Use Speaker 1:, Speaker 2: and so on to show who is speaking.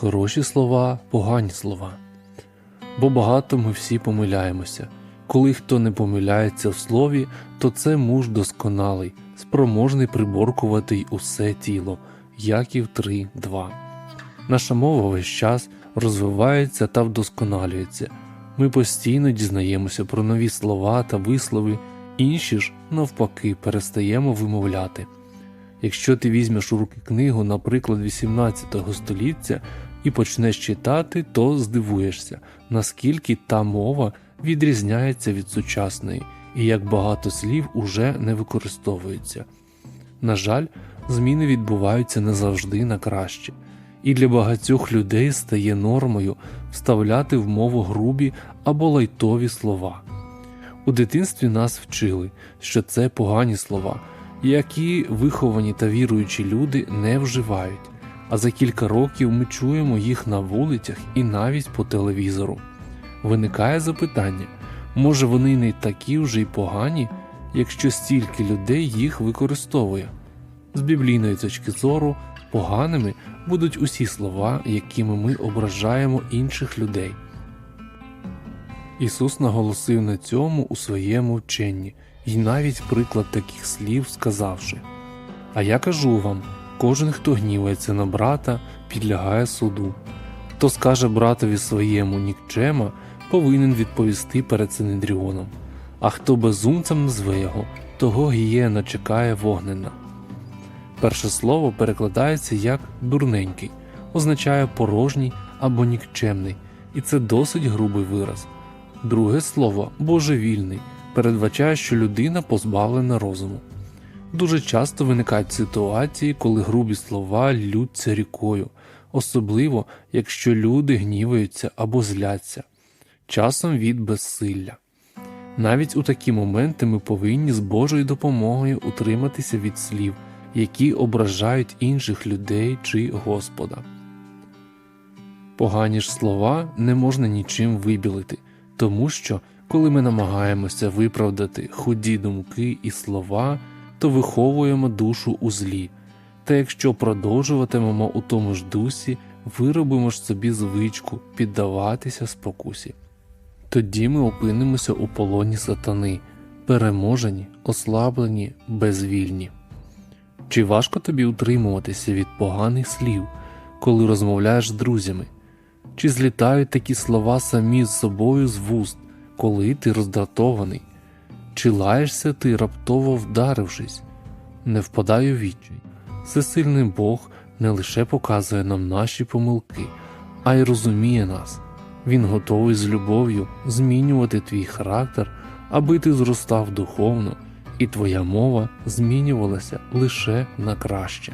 Speaker 1: Хороші слова, погані слова. Бо багато ми всі помиляємося. Коли хто не помиляється в слові, то це муж досконалий, спроможний приборкувати й усе тіло. Яків 3.2. Наша мова весь час розвивається та вдосконалюється. Ми постійно дізнаємося про нові слова та вислови, інші ж, навпаки, перестаємо вимовляти. Якщо ти візьмеш у руки книгу, наприклад, 18 століття і почнеш читати, то здивуєшся, наскільки та мова відрізняється від сучасної і як багато слів уже не використовується. На жаль, зміни відбуваються не завжди на краще, і для багатьох людей стає нормою вставляти в мову грубі або лайтові слова. У дитинстві нас вчили, що це погані слова, які виховані та віруючі люди не вживають, а за кілька років ми чуємо їх на вулицях і навіть по телевізору. Виникає запитання, може вони не такі вже й погані, якщо стільки людей їх використовує? З біблійної точки зору, поганими будуть усі слова, якими ми ображаємо інших людей. Ісус наголосив на цьому у своєму вченні, і навіть приклад таких слів сказавши: А я кажу вам, кожен, хто гнівається на брата, підлягає суду. Хто скаже братові своєму нікчема, повинен відповісти перед Синедріоном, а хто безумцем назве його, того гієна чекає вогнена. Перше слово перекладається як дурненький, означає порожній або нікчемний, і це досить грубий вираз. Друге слово божевільний передбачає, що людина позбавлена розуму. Дуже часто виникають ситуації, коли грубі слова ллються рікою, особливо якщо люди гніваються або зляться, часом від безсилля. Навіть у такі моменти ми повинні з Божою допомогою утриматися від слів, які ображають інших людей чи Господа. Погані ж слова не можна нічим вибілити, тому що, коли ми намагаємося виправдати худі думки і слова, то виховуємо душу у злі, та якщо продовжуватимемо у тому ж дусі, виробимо ж собі звичку піддаватися спокусі. Тоді ми опинимося у полоні сатани, переможені, ослаблені, безвільні. Чи важко тобі утримуватися від поганих слів, коли розмовляєш з друзями? Чи злітають такі слова самі з собою з вуст, коли ти роздратований? Чи лаєшся ти, раптово вдарившись? Не впадай у відчай. Всесильний Бог не лише показує нам наші помилки, а й розуміє нас. Він готовий з любов'ю змінювати твій характер, аби ти зростав духовно, і твоя мова змінювалася лише на краще.